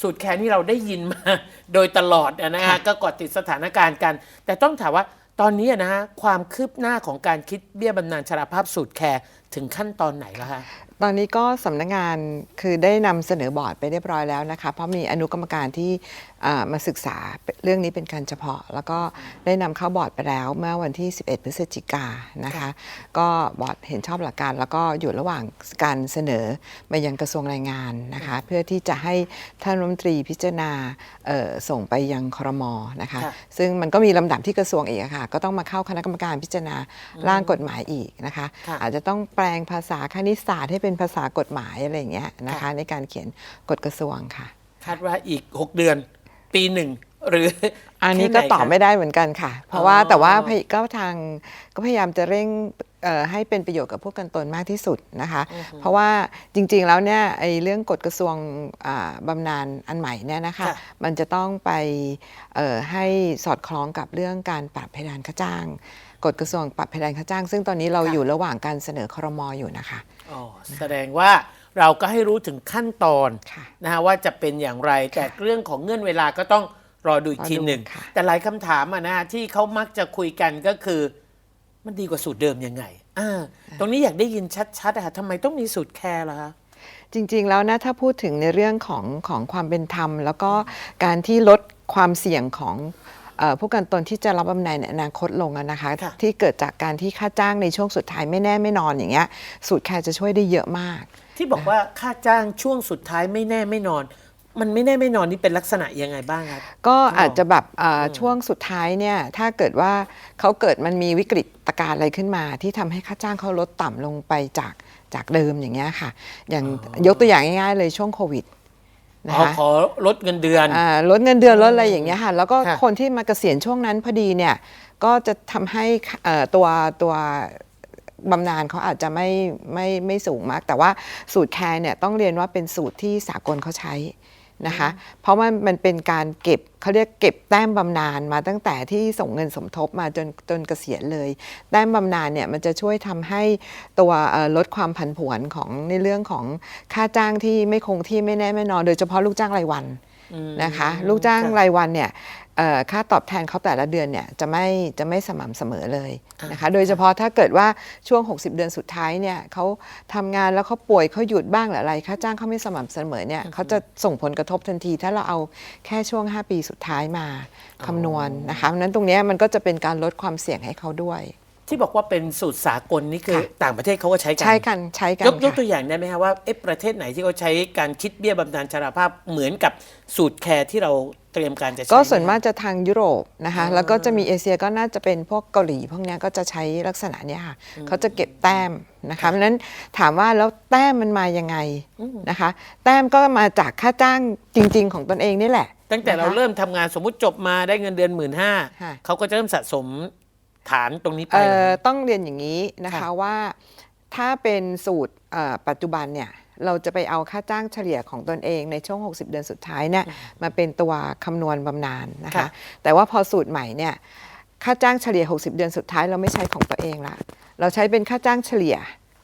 สูตรแคร์ที่เราได้ยินมาโดยตลอดอะนะฮะค่ะก็กดติดสถานการณ์กัน แต่ต้องถามว่าตอนนี้อะนะฮะความคืบหน้าของการคิดเบี้ยบำนาญชราภาพสูตรแคร์ ถึงขั้นตอนไหนแล้วคะ ตอนนี้ก็สำนักงานคือได้นำเสนอบอร์ดไปเรียบร้อยแล้วนะคะ เพราะมีอนุกรรมการที่อ่ามาศึกษาเรื่องนี้เป็นการเฉพาะ แล้วก็ได้นำเข้าบอร์ดไปแล้วเมื่อวันที่ 11 พฤศจิกายนนะคะ ก็บอร์ดเห็นชอบหลักการแล้วก็อยู่ระหว่างการเสนอมายังกระทรวงแรงงานนะคะ เพื่อที่จะให้ท่านรัฐมนตรีพิจารณาเอ่อส่งไปยังครมนะคะ ค่ะ ซึ่งมันก็มีลำดับที่กระทรวงอีกอะค่ะ ก็ต้องมาเข้าคณะกรรมการพิจารณาร่างกฎหมายอีกนะคะ ค่ะ อาจจะต้องแปลงภาษาคณิตศาสตร์ให้เป็นภาษากฎหมายอะไรอย่างเงี้ยนะคะค่ะในการเขียนกฎกระทรวงค่ะ คาดว่าอีก 6 เดือน ปีหนึ่งหรืออันนี้แค่ก็ไหตอบคะไม่ได้เหมือนกันค่ะ เพราะว่าอ๋อแต่ว่าพยก็ทางก็พยายามจะเร่งเอ่อ ให้เป็นประโยชน์กับผู้กันตนมากที่สุดนะคะ เพราะว่าจริงๆแล้วเนี่ยไอ้เรื่องกฎกระทรวงอ่าบำนาญอันใหม่เนี่ยนะคะค่ะมันจะต้องไปเอ่อให้สอดคล้องกับเรื่องการปรับเพดานค่าจ้างกฎกระทรวงปรับเพดานค่าจ้าง ซึ่งตอนนี้เราอยู่ระหว่างการเสนอครมอยู่นะคะอ๋อแสดงว่าเราก็ให้รู้ถึงขั้นตอนค่ะนะฮะว่าจะเป็นอย่างไรแต่เรื่องของเงื่อนเวลาก็ต้องรอดูอีกรอดูทีหนึ่งค่ะแต่หลายคำถามอะนะฮะที่เขามักจะคุยกันก็คือ มันดีกว่าสูตรเดิมยังไงอ่าตรงนี้อยากได้ยินชัดๆอะค่ะทำไมต้องมีสูตรแคร์ล่ะคะจริงๆแล้วนะถ้าพูดถึงในเรื่องของของความเป็นธรรม แล้วก็การที่ลดความเสี่ยงของเอ่อผู้กันตนที่จะรับบำนาญในอนาคตลงอะนะคะค่ะที่เกิดจากการที่ค่าจ้างในช่วงสุดท้ายไม่แน่ไม่นอนอย่างเงี้ยสูตรแคร์จะช่วยได้เยอะมาก ที่บอกว่าค่าจ้างช่วงสุดท้ายไม่แน่ไม่นอน มันไม่แน่ไม่นอนนี่เป็นลักษณะยังไงบ้างครับ ก็อาจจะแบบเอ่อช่วงสุดท้ายเนี่ยถ้าเกิดว่าเขาเกิดมันมีวิกฤตการณ์อะไรขึ้นมา ที่ทำให้ค่าจ้างเขาลดต่ำลงไปจากจากเดิมอย่างเงี้ยค่ะ อย่างยกตัวอย่างง่ายๆเลยช่วงโควิดนะขอคะ ขอลดเงินเดือน อ่าลดเงินเดือนลดอะไรอย่างเงี้ยค่ะแล้วก็ค่ะคนที่มาเกษียณช่วงนั้นพอดีเนี่ยก็จะทำให้เอ่อตัวตัวบำนาญเขาอาจจะไม่ไม่ไม่สูงมาก แต่ว่าสูตรแคร์เนี่ยต้องเรียนว่าเป็นสูตรที่สากลเขาใช้ นะคะ เพราะว่ามันเป็นการเก็บเขาเรียกเก็บแต้มบำนาญมาตั้งแต่ที่ส่งเงินสมทบมาจนจนเกษียณเลย แต้มบำนาญเนี่ยมันจะช่วยทำให้ตัวเอ่อลดความผันผวนของในเรื่องของค่าจ้างที่ไม่คงที่ไม่แน่ไม่นอน โดยเฉพาะลูกจ้างรายวันนะคะ ลูกจ้างค่ะรายวันเนี่ยเอ่อ ค่าตอบแทนเขาแต่ละเดือนเนี่ยจะไม่จะไม่สม่ำเสมอเลยนะคะโดยเฉพาะถ้าเกิดว่าช่วง 60 เดือนสุดท้ายเนี่ยเขาทำงานแล้วเขาป่วยเขาหยุดบ้างหรืออะไร ค่าจ้างเขาไม่สม่ำเสมอเนี่ยเขาจะส่งผลกระทบทันที ถ้าเราเอาแค่ช่วง 5 ปีสุดท้ายมาคำนวณนะคะเพราะฉะนั้นตรงเนี้ยมันก็จะเป็นการลดความเสี่ยงให้เขาด้วย ที่บอกว่าเป็นสูตรสากลนี่คือค่ะ ต่างประเทศเขาก็ใช้กันใช้กันใช้กันยกยกค่ะตัวอย่างได้ไหมคะว่าเอ๊ะประเทศไหนที่เขาใช้การคิดเบี้ยบำนาญชราภาพเหมือนกับสูตรแคร์ที่เราเตรียมการจะใช้ ก็ส่วนมากจะทางยุโรปนะคะแล้วก็จะมีเอเชียก็น่าจะเป็นพวกเกาหลีพวกเนี้ยก็จะใช้ลักษณะเนี้ยค่ะเขาจะเก็บแต้มนะคะเพราะฉะนั้นถามว่าแล้วแต้มมันมายังไงนะคะ แต้มก็มาจากค่าจ้างจริง ๆ ของตนเองนี่แหละตั้งแต่เรานะคะ เริ่มทำงานสมมุติจบมาได้เงินเดือนหมื่นห้าค่ะ เขาก็จะเริ่มสะสม ฐานตรงนี้ไปเอ่เหรออคะต้องเรียนอย่างนี้นะคะค่ะว่าถ้าเป็นสูตรเอ่อปัจจุบันเนี่ยเราจะไปเอาค่าจ้างเฉลี่ยของตนเองในช่วง 60 เดือนสุดท้ายเนี่ยมาเป็นตัวคำนวณบำนาญนะคะค่ะแต่ว่าพอสูตรใหม่เนี่ยค่าจ้างเฉลี่ย 60 เดือนสุดท้ายเราไม่ใช้ของตัวเองละ เราใช้เป็นค่าจ้างเฉลี่ย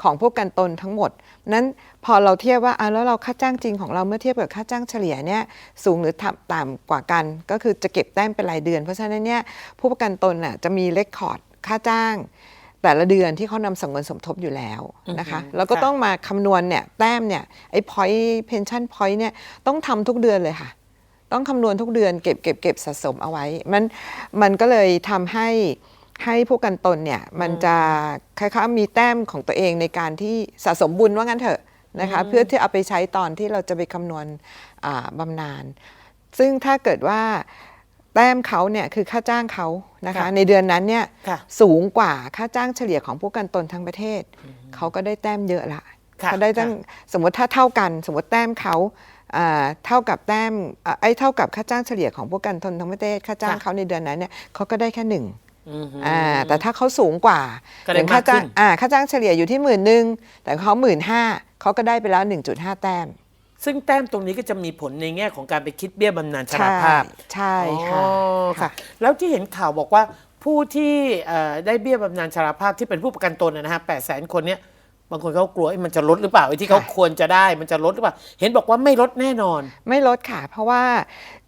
ของพวกกันตนทั้งหมด นั้นพอเราเทียบว่าอะแล้วเราค่าจ้างจริงของเราเมื่อเทียบกับค่าจ้างเฉลี่ยเนี่ยสูงหรือต่ำต่ำกว่ากัน ก็คือจะเก็บแต้มเป็นรายเดือน เพราะฉะนั้นเนี่ยผู้ประกันตนน่ะจะมีเลคคอร์ดค่าจ้างแต่ละเดือนที่เขานำส่งเงินสมทบอยู่แล้วนะคะอือฮึแล้วก็ค่ะต้องมาคำนวณเนี่ยแต้มเนี่ยไอ้ point pension point เนี่ยต้องทำทุกเดือนเลยค่ะ ต้องคำนวณทุกเดือนเก็บเก็บเก็บสะสมเอาไว้ มันมันก็เลยทำให้ ให้ผู้กันตนเนี่ยมันจะคล้ายๆมีแต้มของตัวเองในการที่สะสมบุญว่างั้นเถอะนะคะเพื่อที่เอาไปใช้ตอนที่เราจะไปคำนวณอ่าบำนาญซึ่งถ้าเกิดว่าแต้มเขาเนี่ยคือค่าจ้างเขานะคะค่ะในเดือนนั้นเนี่ยค่ะสูงกว่าค่าจ้างเฉลี่ยของผู้กันตนทั้งประเทศ เขาก็ได้แต้มเยอะละค่ะเขาได้ตั้งค่ะสมมติถ้าเท่ากัน สมมติแต้มเขาอ่าเท่ากับแต้มอ่าไอ้เท่ากับค่าจ้างเฉลี่ยของผู้กันตนทั้งประเทศค่าจ้างค่ะเขาในเดือนนั้นเนี่ยเขาก็ได้แค่หนึ่ง อือฮึอ่าแต่ถ้าเขาสูงกว่าก็ได้อย่างค่าจ้างมากขึ้นอ่าค่าจ้างเฉลี่ยอยู่ที่หมื่นหนึ่งแต่เขาหมื่นห้าเขาก็ได้ไปแล้ว 1.5 แต้ม ซึ่งแต้มตรงนี้ก็จะมีผลในแง่ของการไปคิดเบี้ยบำนาญชราใช่ภาพ ใช่ค่ะอ๋อค่ะ แล้วที่เห็นข่าวบอกว่าผู้ที่เอ่อได้เบี้ยบำนาญชราภาพที่เป็นผู้ประกันตนนะฮะแปดแสนคนเนี้ย บางคนเขากลัวเอ้ยมันจะลดหรือเปล่าไอ้ที่เขาค่ะควรจะได้มันจะลดหรือเปล่า เห็นบอกว่าไม่ลดแน่นอน ไม่ลดค่ะ เพราะว่า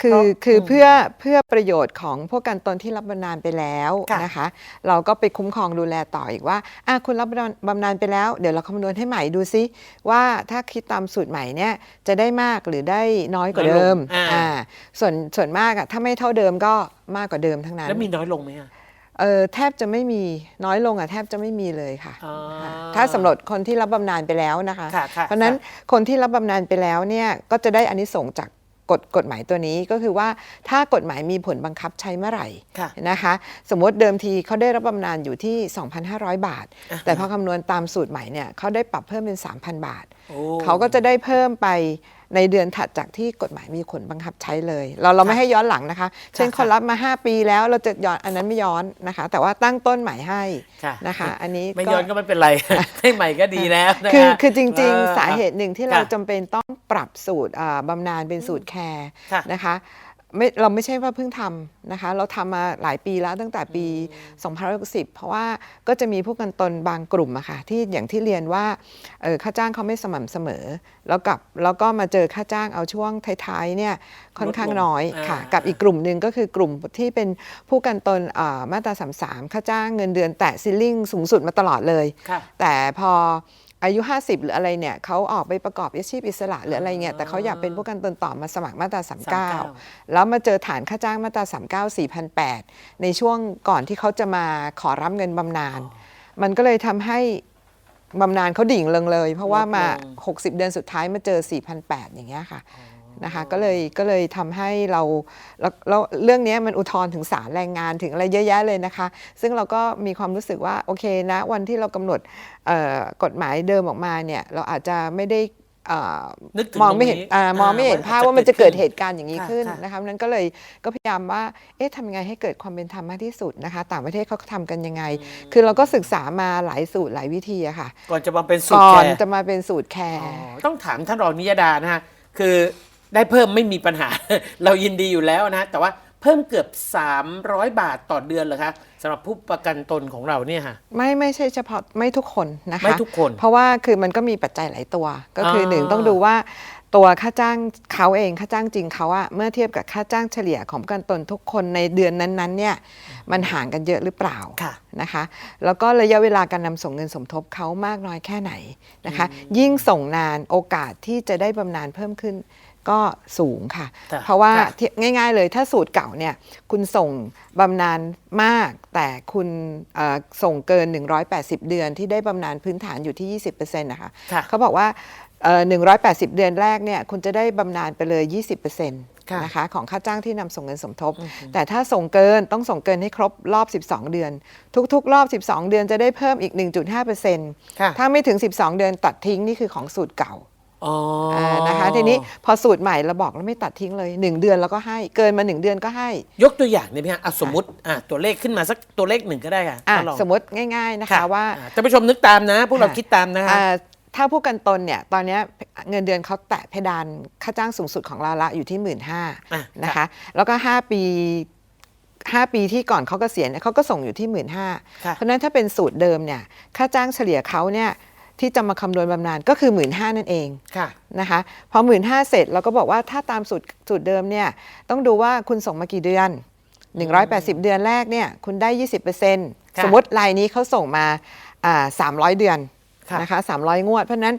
คือเพราะคืออมเพื่อเพื่อประโยชน์ของพวกการตนที่รับบำนาญไปแล้วค่ะนะคะ เราก็ไปคุ้มครองดูแลต่ออีกว่าอะคุณรับบำนาญบำนาญไปแล้ว เดี๋ยวเราคำนวณให้ใหม่ดูซิว่าถ้าคิดตามสูตรใหม่เนี่ยจะได้มากหรือได้น้อยกว่าเดิมอ่าอ่าส่วนส่วนมากอะถ้าไม่เท่าเดิมก็มากกว่าเดิมทั้งนั้นแล้วมีน้อยลงไหมอะ เออแทบจะไม่มีน้อยลงอะแทบจะไม่มีเลยค่ะอ่าค่ะถ้าสำหรับคนที่รับบำนาญไปแล้วนะคะ ค่ะค่ะเพราะฉะนั้นคนที่รับบำนาญไปแล้วเนี่ยก็จะได้อานิสงส์จากกฎกฎหมายตัวนี้ก็คือว่าถ้ากฎหมายมีผลบังคับใช้เมื่อไหร่ค่ะ นะคะ สมมติเดิมทีเขาได้รับบำนาญอยู่ที่ 2,500 บาท แต่พอคำนวณตามสูตรใหม่เนี่ยเขาได้ปรับเพิ่มเป็น 3,000 บาทโอ้ เขาก็จะได้เพิ่มไปในเดือนถัดจากที่กฎหมายมีผลบังคับใช้เลย เราเราไม่ให้ย้อนหลังนะคะ เช่นค่ะคนรับมา 5 ปีแล้วเราจะย้อนอันนั้นไม่ย้อนนะคะ แต่ว่าตั้งต้นใหม่ให้ค่ะนะคะ อันนี้ไม่ย้อนก็ไม่เป็นไรให้ใหม่ก็ดีแล้วนะคือฮะคือจริงออๆสาเหตุหนึ่งที่เราค่ะจำเป็นต้องปรับสูตรอ่าบำนาญเป็นสูตรแคร์ค่ะนะคะ ไม่เราไม่ใช่ว่าเพิ่งทำนะคะ เราทำมาหลายปีแล้วตั้งแต่ปี 2060เพราะว่าก็จะมีผู้กันตนบางกลุ่มอะค่ะที่อย่างที่เรียนว่าเอ่อค่าจ้างเขาไม่สม่ำเสมอ แล้วกับแล้วก็มาเจอค่าจ้างเอาช่วงท้ายๆเนี่ยค่อนข้างน้อยค่ะอ่ากับอีกกลุ่มหนึ่งก็คือกลุ่มที่เป็นผู้กันตนอ่ามาตรา 33 ค่าจ้างเงินเดือนแตะซิลลิ่งสูงสุดมาตลอดเลยค่ะแต่พอ อายุ 50 หรืออะไรเนี่ยเขาออกไปประกอบอาชีพอิสระหรืออะไรเงี้ยแต่เขาอยากเป็นผู้กันตนต่อมาสมัครมาตรา 39 แล้วมาเจอฐานค่าจ้างมาตรา 39 4,008ในช่วงก่อนที่เขาจะมาขอรับเงินบำนาญมันก็เลยทำให้บำนาญเขาดิ่งลงเลย เพราะว่ามาลดลง60 เดือนสุดท้ายมาเจอ4,008อย่างเงี้ยค่ะ นะคะก็เลยก็เลยทำให้เราแล้วแล้วเรื่องเนี้ยมันอุทธรณ์ถึงศาลแรงงานถึงอะไรเยอะแยะเลยนะคะ ซึ่งเราก็มีความรู้สึกว่าโอเคนะวันที่เรากำหนดเอ่อกฎหมายเดิมออกมาเนี่ยเราอาจจะไม่ได้เอ่อนึกถึงมองไม่เห็นตรงนี้อ่ามองไม่เห็นอ่าภาพว่าว่ามันจะจะเกิเกิดดเหตุการณ์อย่างนี้ค่ะขึ้นค่ะนะคะนั้นก็เลยก็พยายามว่าเอ๊ะทำยังไงให้เกิดความเป็นธรรมมากที่สุดนะคะ ต่างประเทศเขาทำกันยังไง คือเราก็ศึกษามาหลายสูตรหลายวิธีอะค่ะ ก่อนจะมาเป็นสูตรก่แคอนร์จะมาเป็นสูตรแคอ๋อร์ต้องถามท่านรองนิยดานะฮะคือ ได้เพิ่มไม่มีปัญหา เรายินดีอยู่แล้วนะ แต่ว่าเพิ่มเกือบ 300 บาทต่อเดือนเหรอคะสำหรับผู้ประกันตนของเราเนี่ยค่ะ ไม่ไม่ใช่เฉพาะไม่ทุกคนนะคะไม่ทุกคน เพราะว่าคือมันก็มีปัจจัยหลายตัว ก็คือหนึ่งอ่าต้องดูว่าตัวค่าจ้างเขาเองค่าจ้างจริงเขาอะเมื่อเทียบกับค่าจ้างเฉลี่ยของประกันตนทุกคนในเดือนนั้นๆเนี่ยมันห่างกันเยอะหรือเปล่าค่ะนะคะแล้วก็ระยะเวลาการนำส่งเงินสมทบเขามากน้อยแค่ไหนนะคะ ยิ่งส่งนานโอกาสที่จะได้บำนาญเพิ่มขึ้น ก็สูงค่ะค่ะ เพราะว่าค่ะที่ง่าย ๆ เลยถ้าสูตรเก่าเนี่ยคุณส่งบำนาญมาก แต่คุณเอ่อส่งเกิน 180 เดือนที่ได้บำนาญพื้นฐานอยู่ที่ 20%นะคะค่ะเขาบอกว่าเอ่อ180 เดือนแรกเนี่ยคุณจะได้บำนาญไปเลย 20%นะคะของค่าจ้างที่นำส่งเงินสมทบ แต่ถ้าส่งเกินต้องส่งเกินให้ครบรอบ 12 เดือน ทุกๆ รอบ 12 เดือนจะได้เพิ่มอีก 1.5%ค่ะถ้าไม่ถึง 12 เดือนตัดทิ้งนี่คือของสูตรเก่าอ๋อออ่า นะคะทีนี้พอสูตรใหม่เราบอกเราไม่ตัดทิ้งเลย 1 เดือนเราก็ให้เกินมา 1 เดือนก็ให้ ยกตัวอย่างได้ไหมฮะอะสมมติอะตัวเลขขึ้นมาสักตัวเลขหนึ่งก็ได้ค่ะอะท่านรองสมมติง่าย ๆนะคะว่าอ่ท่านผู้ชมนึกตามนะ พวกเราค่ะคิดตามนะคะอ่าถ้าผู้กันตนเนี่ยตอนเนี้ยเงินเดือนเขาแตะเพดานค่าจ้างสูงสุดของเราละอยู่ที่1 5ื่นอะนะคะแล้วก็ 5 ปี 5 ปีที่ก่อนเขากเกษียณเนี่ยเขาก็ส่งอยู่ที่1 5ื่นค่ะเพราะฉะนั้นถ้าเป็นสูตรเดิมเนี่ยค่าจ้างเฉลี่ยเขาเนี่ย ที่จะมาคำนวณบำนาญก็คือ 1 5ื่นนั่นเองค่ะนะคะพอหมื่นห้าเสร็จเราก็บอกว่าถ้าตามสูตรสูตรเดิมเนี่ยต้องดูว่าคุณส่งมากี่เดือน 180 เดือนแรกเนี่ยคุณได้ 20%ค่ะสมมติรายนี้เขาส่งมาอ่า300เดือนค่ะนะคะ300งวด เพราะฉะนั้น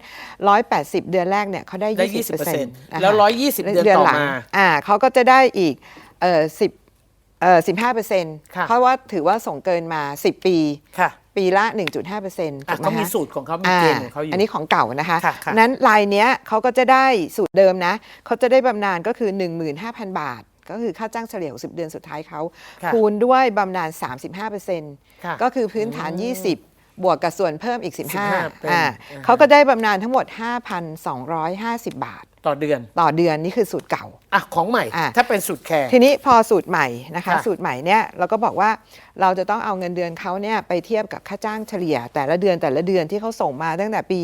180เดือนแรกเนี่ยเขาได้ได้20% 20%นะคะแล้ว120เดือนต่อมาอ่าเขาก็จะได้อีกเอ่อ10เอ่อ15เปอร์เซ็นต์ค่ะเพราะว่าถือว่าส่งเกินมา10ปีค่ะ ปีละ 1.5เปอร์เซ็นต์อะเขามีสูตรของเขามีเกณฑ์ของเขาอยู่ อันนี้ของเก่านะคะค่ะค่ะ นั้นลายเนี้ยเขาก็จะได้สูตรเดิมนะเขาจะได้บำนาญก็คือ 15,000 บาท ก็คือค่าจ้างเฉลี่ย60เดือนสุดท้ายเขาค่ะคูณด้วยบำนาญค่ะ35%ก็คือพื้นฐาน 20 บวกกับส่วนเพิ่มอีก 15 15อ่าอ่า เขาก็ได้บำนาญทั้งหมด 5,250 บาท ต่อเดือนต่อเดือนนี่คือสูตรเก่า อะของใหม่ อะ ถ้าเป็นสูตรแคร์ ทีนี้พอสูตรใหม่นะคะ ค่ะ สูตรใหม่เนี่ยเราก็บอกว่าเราจะต้องเอาเงินเดือนเขาเนี่ยไปเทียบกับค่าจ้างเฉลี่ย แต่ละเดือนแต่ละเดือนที่เขาส่งมาตั้งแต่ปี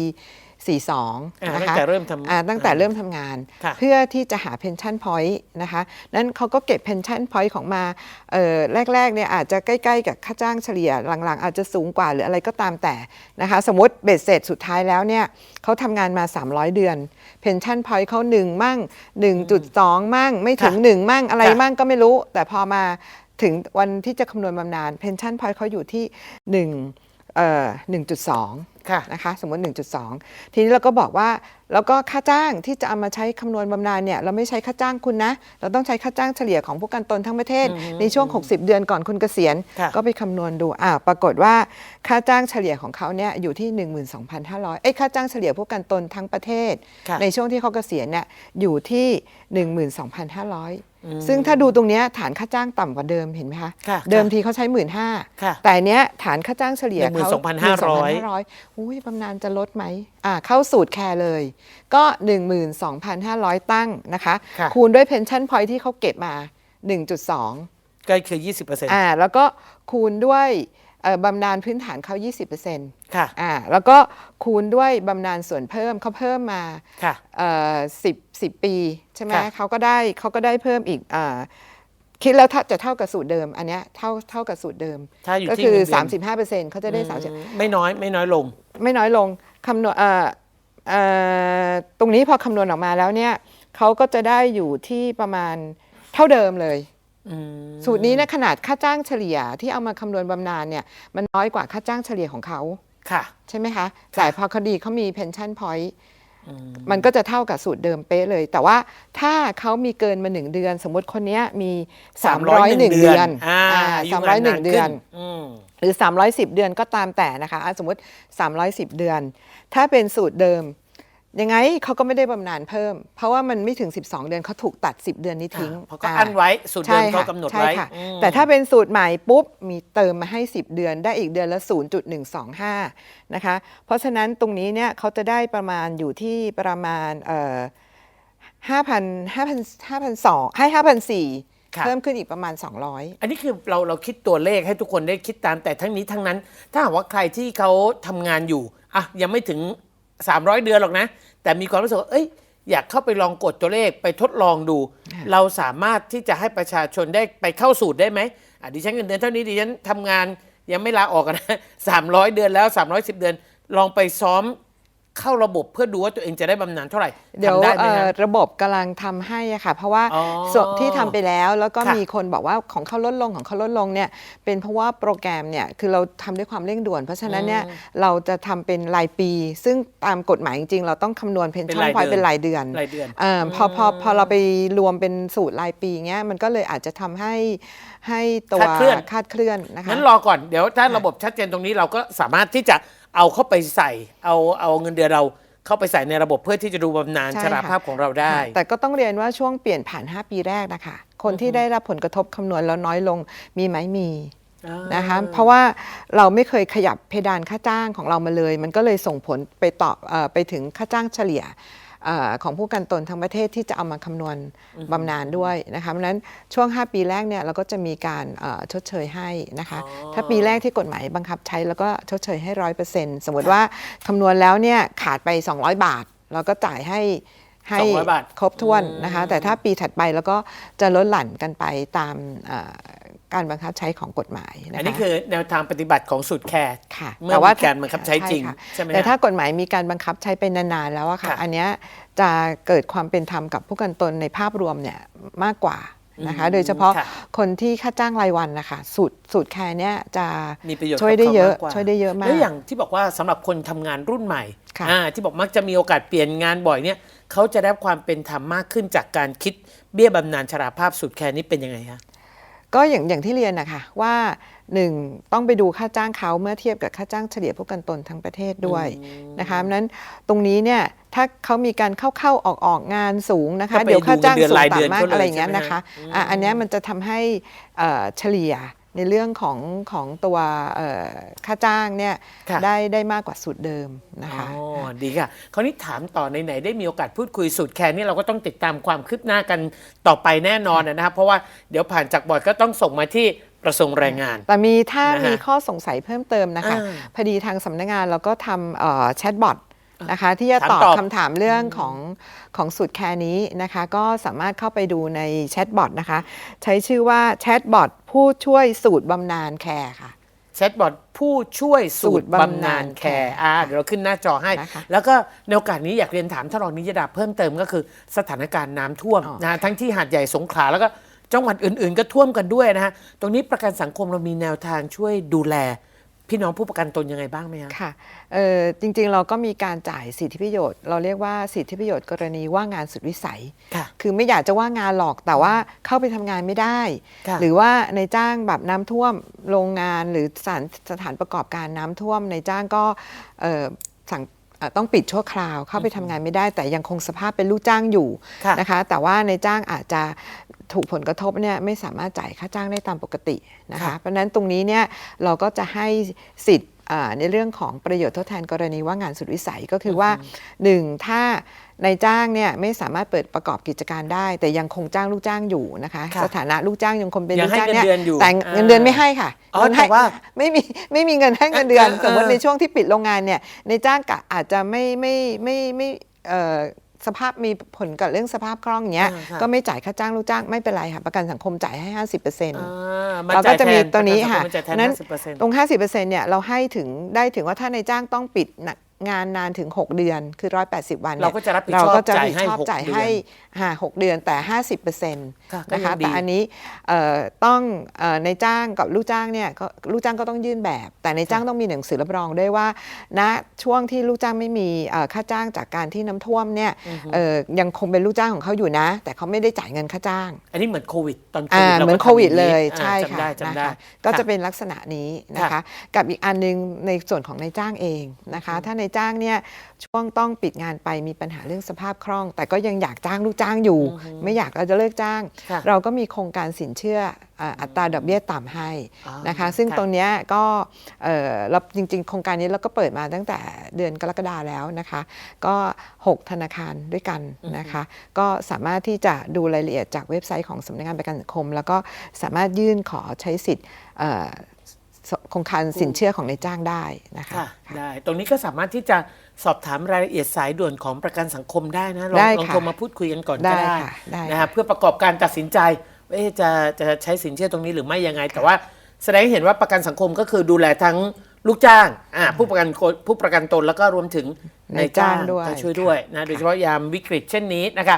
42อ่านะตั้งคะแต่เริ่มทำ อ่าตั้งแต่เริ่มทำงาน ค่ะ เพื่อที่จะหา pension point นะคะนั้นเขาก็เก็บ pension point ของมาเอ่อแรกๆเนี่ยอาจจะใกล้ๆกับค่าจ้างเฉลี่ยหลังๆ อาจจะสูงกว่าหรืออะไรก็ตามแต่นะคะสมมติเบ็ดเสร็จสุดท้ายแล้วเนี่ยเขาทำงานมา 300 เดือน pension point เขา1มั่ง 1.2 มั่ง ไม่ถึง ค่ะ1 มั่งอะไรค่ะ มั่งก็ไม่รู้ แต่พอมาถึงวันที่จะคำนวณบำนาญ pension point เขาอยู่ที่1เอ่อ1.2 ค่ะนะคะสมมติ 1.2 ทีนี้เราก็บอกว่าแล้วก็ค่าจ้างที่จะเอามาใช้คำนวณบำนาญเนี่ยเราไม่ใช้ค่าจ้างคุณนะ เราต้องใช้ค่าจ้างเฉลี่ยของผู้กันตนทั้งประเทศ ในช่วง 60 เดือนก่อนคุณเกษียณ ค่ะ ก็ไปคำนวณดูอ่าปรากฏว่าค่าจ้างเฉลี่ยของเขาเนี่ยอยู่ที่ 12,500เอ้ยค่าจ้างเฉลี่ยผู้กันตนทั้งประเทศ ค่ะในช่วงที่เขาเกษียณเนี่ยอยู่ที่ 12,500 ซึ่งถ้าดูตรงเนี้ยฐานค่าจ้างต่ำกว่าเดิมเห็นไหมคะ ค่ะเดิมทีเขาใช้ 1 5ื่นค่ะแต่อันเนี้ยฐานค่าจ้างเฉลี่ยเขา12,500ร้อยอุ้ยบำนาญจะลดไหมอ่า เข้าสูตรแคร์เลย ก็ 12,500 ตั้งนะคะ ค่ะ คูณด้วยเพนชั่นพอยที่เขาเก็บมา 1.2ก็คือ 20%อ่าแล้วก็คูณด้วยเอ่อบำนาญพื้นฐานเขา 20%ค่ะ อ่าแล้วก็คูณด้วยบำนาญส่วนเพิ่มเขาเพิ่มมาค่ะ เอ่อ10 10 ปี ใช่ไหมค่ะ เขาก็ได้เขาก็ได้เพิ่มอีกอ่า คิดแล้วถ้าจะเท่ากับสูตรเดิม อันเนี้ยเท่าเท่ากับสูตรเดิม ถ้าอยู่ก็ที่คือเงินเดือน35%เขาจะได้30อืมไม่น้อยไม่น้อยลง ไม่น้อยลงคำนวณเอ่อเอ่อตรงนี้พอคำนวณออกมาแล้วเนี่ยเขาก็จะได้อยู่ที่ประมาณเท่าเดิมเลย อืมสูตรนี้เนะขนาดค่าจ้างเฉลี่ยที่เอามาคำนวณบำนาญเนี่ยมันน้อยกว่าค่าจ้างเฉลี่ยของเขาค่ะ ใช่ไหมคะแต่พอคดีเขามี pension point มันก็จะเท่ากับสูตรเดิมเป๊ะเลย แต่ว่าถ้าเขามีเกินมาหนึ่งเดือน สมมติคนเนี้ยมี 301 เดือนอ่าอ่าอายุงานนาน301เดืขึ้อนอืมหรือ 310 เดือนก็ตามแต่นะคะอะสมมติ 310 เดือน ถ้าเป็นสูตรเดิม ยังไงเขาก็ไม่ได้บำนาญเพิ่ม เพราะว่ามันไม่ถึง 12 เดือนเขาถูกตัด 10 เดือนนี้ทิ้งเพราะก็อั้นไว้สูตรเดิมใช่เขาค่ะกำหนดใช่ไว้ค่ะอืมแต่ถ้าเป็นสูตรใหม่ปุ๊บ มีเติมมาให้ 10 เดือนได้อีกเดือนละ 0.125 นะคะ เพราะฉะนั้นตรงนี้เนี่ยเขาจะได้ประมาณอยู่ที่ประมาณเอ่อ5,000 5,000 5,200ให้5,400ค่ะเพิ่มขึ้นอีกประมาณ 200 อันนี้คือเราเราคิดตัวเลขให้ทุกคนได้คิดตามแต่ทั้งนี้ทั้งนั้น ถ้าหากว่าใครที่เขาทำงานอยู่อะยังไม่ถึง 300 เดือนหรอกนะ แต่มีความรู้สึกว่าเอ้ยอยากเข้าไปลองกดตัวเลขไปทดลองดู เราสามารถที่จะให้ประชาชนได้ไปเข้าสูตรได้ไหมอะดิฉันเงินเดือนเท่านี้ดิฉันทำงานยังไม่ลาออกอะนะ300เดือนแล้ว 310 เดือน ลองไปซ้อม เข้าระบบเพื่อดูว่าตัวเองจะได้บำนาญเท่าไหร่เดี๋ยวทำได้ไหมเอ่อฮะ ระบบกำลังทำให้อะค่ะ เพราะว่าอ๋อส่วนที่ทำไปแล้วแล้วก็ค่ะมีคนบอกว่าของเขาลดลงของเขาลดลงเนี่ยเป็นเพราะว่าโปรแกรมเนี่ยคือเราทำด้วยความเร่งด่วน เพราะฉะนั้นเนี่ยเราจะทำเป็นรายปี ซึ่งตามกฎหมายจริงๆ เราต้องคำนวณเพนเป็นชั่นรายพอยเดือน เป็นรายเดือน รายเดือน เออพอพอพอเราไปรวมเป็นสูตรรายปีเงี้ยมันก็เลยอาจจะทำให้ให้ตัวคลาดเคลื่อน คลาดเคลื่อนนะคะ งั้นรอก่อนเดี๋ยวถ้าระบบชัดเจนตรงนี้เราก็สามารถที่จะ เอาเข้าไปใส่ เอาเอาเงินเดือนเราเข้าไปใส่ในระบบเพื่อที่จะดูบำนาญใช่ชราค่ะ ภาพของเราได้ แต่ก็ต้องเรียนว่าช่วงเปลี่ยนผ่าน 5 ปีแรกนะคะ คนที่ได้รับผลกระทบคำนวณแล้วน้อยลงมีไหมมีนะคะ เพราะว่าเราไม่เคยขยับเพดานค่าจ้างของเรามาเลย มันก็เลยส่งผลไปต่อเอ่อไปถึงค่าจ้างเฉลี่ยเอ่อ ของผู้กันตนทั้งประเทศที่จะเอามาคำนวณบำนาญด้วยนะคะเพราะฉะนั้นช่วง 5 ปีแรกเนี่ยเราก็จะมีการเอ่อชดเชยให้นะคะอ๋อถ้าปีแรกที่กฎหมายบังคับใช้แล้วก็ชดเชยให้ร้อยเปอร์เซ็นต์สมมติว่าคำนวณแล้วเนี่ยขาดไป 200 บาท เราก็จ่ายให้ให้200บาทครบถ้วนนะคะแต่ถ้าปีถัดไปแล้วก็จะลดหลั่นกันไปตามเอ่อ การบังคับใช้ของกฎหมายนะคะอันนี้คือแนวทางปฏิบัติของสูตรแคร์ค่ะเมื่อมีการบังคับใช้จริงค่ะใช่ไหมแต่ฮะถ้ากฎหมายมีการบังคับใช้ไปนานๆแล้วอะค่ะค่ะ อันเนี้ยจะเกิดความเป็นธรรมกับผู้กันตนในภาพรวมเนี่ยมากกว่านะคะโดยเฉพาะค่ะคนที่ค่าจ้างรายวันนะคะสูตรสูตรแคร์เนี่ยจะมีประโยชน์ช่วยได้กับขาเยอะมากกว่าช่วยได้เยอะมากแล้วอย่างที่บอกว่าสำหรับคนทำงานรุ่นใหม่ค่ะอ่าที่บอกมักจะมีโอกาสเปลี่ยนงานบ่อยเนี่ยเขาจะได้ความเป็นธรรมมากขึ้นจากการคิดเบี้ยบำนาญชราภาพสูตรแคร์นี้เป็นยังไงคะ ก็อย่างอย่างที่เรียนนะคะว่าหนึ่งต้องไปดูค่าจ้างเขาเมื่อเทียบกับค่าจ้างเฉลี่ยผู้กันตนทั้งประเทศด้วยนะคะเพราะฉะนั้นตรงนี้เนี่ยถ้าเขามีการเข้าเข้าออกออกงานสูงนะคะก็ไปเดี๋ยวค่าจ้างดูเงินเดือนสูงรายเดือนต่ำมากเขาเลยอะไรอย่างเงี้ยใช่ไหมนะคะฮะอะอันเนี้ยมันจะทำให้เอ่อเฉลี่ย ในเรื่องของของตัวเอ่อค่าจ้างเนี่ยค่ะได้ได้มากกว่าสูตรเดิมนะคะอ๋อดีค่ะคราวนี้ถามต่อไหนๆได้มีโอกาสพูดคุยสูตรแคร์นี่เราก็ต้องติดตามความคืบหน้ากันต่อไปแน่นอนนะครับเพราะว่าเดี๋ยวผ่านจากบอร์ดก็ต้องส่งมาที่กระทรวงแรงงาน แต่มีถ้านะฮะมีข้อสงสัยเพิ่มเติมนะคะอ่าพอดีทางสำนักงานเราก็ทำแชทบอท นะคะ ที่จะถามตอบตอบคำถามเรื่องของของสูตรแคร์นี้นะคะ ก็สามารถเข้าไปดูในแชทบอทนะคะ ใช้ชื่อว่าแชทบอทผู้ช่วยสูตรบำนาญแคร์ค่ะแชทบอทผู้ช่วยสูตรสูตรบำบำนานาญญแคแคร์ร์อ่าเดี๋ยวเราขึ้นหน้าจอให้นะคะแล้วก็ในโอกาสนี้อยากเรียนถามท่านรองนิยดาเพิ่มเติมก็คือสถานการณ์น้ำท่วมอ๋อนะฮะทั้งที่หาดใหญ่สงขลาแล้วก็จังหวัดอื่นๆ ก็ท่วมกันด้วยนะฮะตรงนี้ประกันสังคมเรามีแนวทางช่วยดูแล พี่น้องผู้ประกันตนยังไงบ้างไหมฮะค่ะเอ่อจริงๆเราก็มีการจ่ายสิทธิประโยชน์ เราเรียกว่าสิทธิประโยชน์กรณีว่างงานสุดวิสัยค่ะคือไม่อยากจะว่างงานหรอกแต่ว่าเข้าไปทำงานไม่ได้ค่ะหรือว่าในจ้างแบบน้ำท่วมโรงงานหรือสถานสถานประกอบการน้ำท่วมในจ้างก็เอ่อสั่งเอ่อ ต้องปิดชั่วคราวเข้าไปทำงานไม่ได้ แต่ยังคงสภาพเป็นลูกจ้างอยู่ค่ะนะคะ แต่ว่าในจ้างอาจจะถูกผลกระทบเนี่ยไม่สามารถจ่ายค่าจ้างได้ตามปกตินะคะค่ะเพราะฉะนั้นตรงนี้เนี่ยเราก็จะให้สิทธิ์อ่า ในเรื่องของประโยชน์ทดแทนกรณีว่างงานสุดวิสัยก็คือว่าหนึ่งถ้านายจ้างเนี่ยไม่สามารถเปิดประกอบกิจการได้ แต่ยังคงจ้างลูกจ้างอยู่นะคะค่ะสถานะลูกจ้างยังคงเป็นยังลูกจ้างให้เงินเดือนอยู่แต่อ่าเงินเดือนไม่ให้ค่ะอ๋อเงินให้แต่ว่าไม่มีไม่มีเงินให้เงินเดือนเออเออสมมติในช่วงที่ปิดโรงงานเนี่ยในจ้างกะอาจจะไม่ไม่ไม่ไม่เอ่อ สภาพมีผลกับเรื่องสภาพคล่องอย่างเงี้ย อ่าค่ะ ก็ไม่จ่ายค่าจ้างลูกจ้างไม่เป็นไรค่ะประกันสังคมจ่ายให้ 50%อ่ามาเราจ่ก็ยจะมีแทตัวนี้ค่ะประกัสังมมาจ่ายแทนนั้น50%ตรง 50%เนี่ย เราให้ถึงได้ถึงว่าถ้าในจ้างต้องปิดนะ งานนานถึง 6 เดือนคือ 180 วันนี่ยเราก็จะรับผิดชอบเราก็จะจ่ายรับผิดให้ชอบหกจ่ายเดือนให้ห้าหกเดือนแต่ 50%ค่ะก็นะยัคะงดีแต่อันนี้เอ่อต้องเอ่อในจ้างกับลูกจ้างเนี่ยก็ลูกจ้างก็ต้องยื่นแบบ แต่ในจ้างต้องมีหนังสือรับรองด้วยว่าณช่วงที่ลูกจ้างไม่มีเอ่อค่าจ้างจากการที่น้ำท่วมเนี่ยเอ่อยังคงเป็นลูกจ้างของเขาอยู่นะ แต่เขาไม่ได้จ่ายเงินค่าจ้าง อันนี้เหมือนโควิดตอนโคอ่าวิดราเหมือนก็โควิดทำางเลนี้ยอ่าใช่จำค่ะได้จำได้นะคะก็จะค่ะเป็นลักษณะนี้นะค่ะคะกับอีกอันหนึงในส่วนของนายจ้างเองนะคะถ้านายจ้างเนี่ยช่วงต้องปิดงานไปมีปัญหาเรื่องสภาพคล่อง แต่ก็ยังอยากจ้างลูกจ้างอยู่ ไม่อยากเราจะเลิกจ้างค่ะเราก็มีโครงการสินเชื่ออ่าอัตราดอกเบี้ยต่ำให้อ๋อนะคะ ซึ่งค่ะตรงเนี้ยก็เอ่อเราจริง ๆ โครงการนี้เราก็เปิดมาตั้งแต่เดือนกรกฎาแล้วนะคะ ก็ 6 ธนาคารด้วยกันนะคะ ก็สามารถที่จะดูรายละเอียดจากเว็บไซต์ของสำนักงานประกันสังคม แล้วก็สามารถยื่นขอใช้สิทธิ์เอ่อส โครงการสินเชื่อของนายจ้างได้นะคะค่ะได้ ตรงนี้ก็สามารถที่จะสอบถามรายละเอียดสายด่วนของประกันสังคมได้นะลองได้ลองค่ะโทรมาพูดคุยกันก่อนก็ได้ได้ค่ะได้นะค่ะฮะเพื่อประกอบการตัดสินใจว่าเอ๊ะจะจะใช้สินเชื่อตรงนี้หรือไม่ยังไง แต่ว่าแสดงให้เห็นว่าประกันสังคมก็คือดูแลทั้งลูกจ้างอ่าผู้ประกันคนผู้ประกันตนแล้วก็รวมถึงนายจ้างนายจ้างด้วยก็ช่วยด้วยนะโดยเฉพาะยามวิกฤตเช่นนี้นะคะ